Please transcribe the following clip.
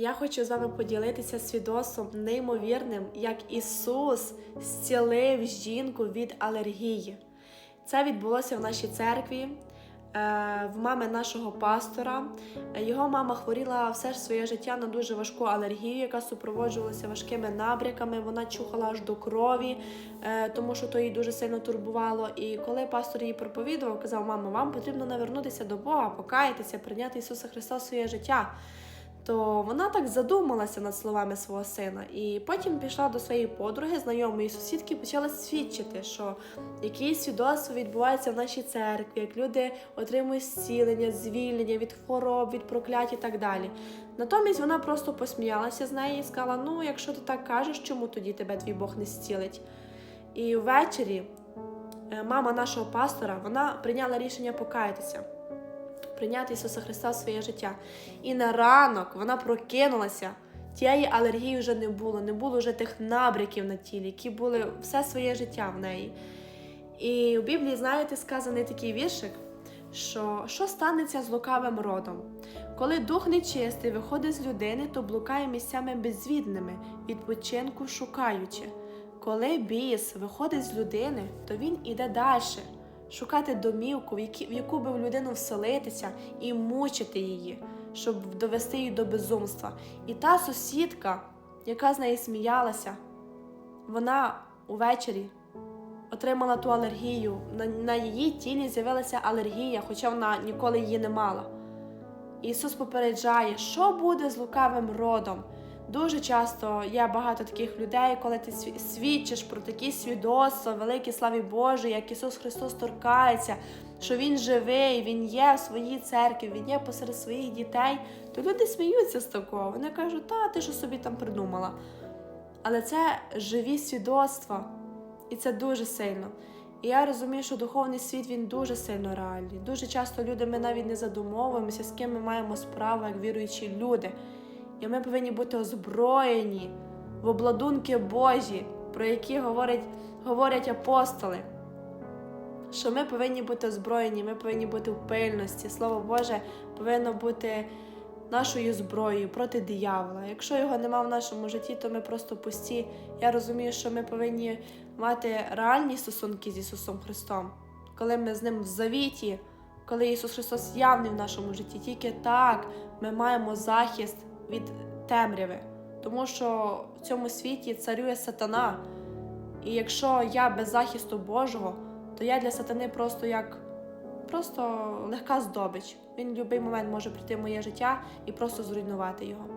Я хочу з вами поділитися свідоцтвом неймовірним, як Ісус зцілив жінку від алергії. Це відбулося в нашій церкві, е, в мами нашого пастора. Його мама хворіла все ж своє життя на дуже важку алергію, яка супроводжувалася важкими набряками. Вона чухала аж до крові, е, тому що то її дуже сильно турбувало. І коли пастор її проповідував, казав: мама, вам потрібно навернутися до Бога, покаятися, прийняти Ісуса Христа в своє життя то вона так задумалася над словами свого сина, і потім пішла до своєї подруги, знайомої сусідки, почала свідчити, що якісь свідоцтва відбуваються в нашій церкві, як люди отримують зцілення, звільнення від хвороб, від проклять і так далі. Натомість вона просто посміялася з неї і сказала: Ну, якщо ти так кажеш, чому тоді тебе твій Бог не зцілить? І ввечері е, мама нашого пастора вона прийняла рішення покаятися прийняти Ісуса Христа в своє життя. І на ранок вона прокинулася. Тієї алергії вже не було, не було вже тих набряків на тілі, які були все своє життя в неї. І у Біблії, знаєте, сказаний такий віршик, що що станеться з лукавим родом? Коли дух нечистий виходить з людини, то блукає місцями безвідними, відпочинку шукаючи. Коли біс виходить з людини, то він іде далі шукати домівку, в, яку би в людину вселитися і мучити її, щоб довести її до безумства. І та сусідка, яка з неї сміялася, вона увечері отримала ту алергію. На, на її тілі з'явилася алергія, хоча вона ніколи її не мала. Ісус попереджає, що буде з лукавим родом. Дуже часто є багато таких людей, коли ти свідчиш про такі свідоцтва, великі славі Божій, як Ісус Христос торкається, що Він живий, Він є в своїй церкві, Він є посеред своїх дітей, то люди сміються з такого. Вони кажуть, та ти що собі там придумала. Але це живі свідоцтва, і це дуже сильно. І я розумію, що духовний світ він дуже сильно реальний. Дуже часто люди ми навіть не задумовуємося, з ким ми маємо справу, як віруючі люди. І ми повинні бути озброєні в обладунки Божі, про які говорять, говорять апостоли. Що ми повинні бути озброєні, ми повинні бути в пильності. Слово Боже повинно бути нашою зброєю проти диявола. Якщо його нема в нашому житті, то ми просто пусті. Я розумію, що ми повинні мати реальні стосунки з Ісусом Христом, коли ми з Ним в завіті, коли Ісус Христос явний в нашому житті. Тільки так ми маємо захист від темряви, тому що в цьому світі царює сатана. І якщо я без захисту Божого, то я для сатани просто як просто легка здобич. Він в будь-який момент може прийти в моє життя і просто зруйнувати його.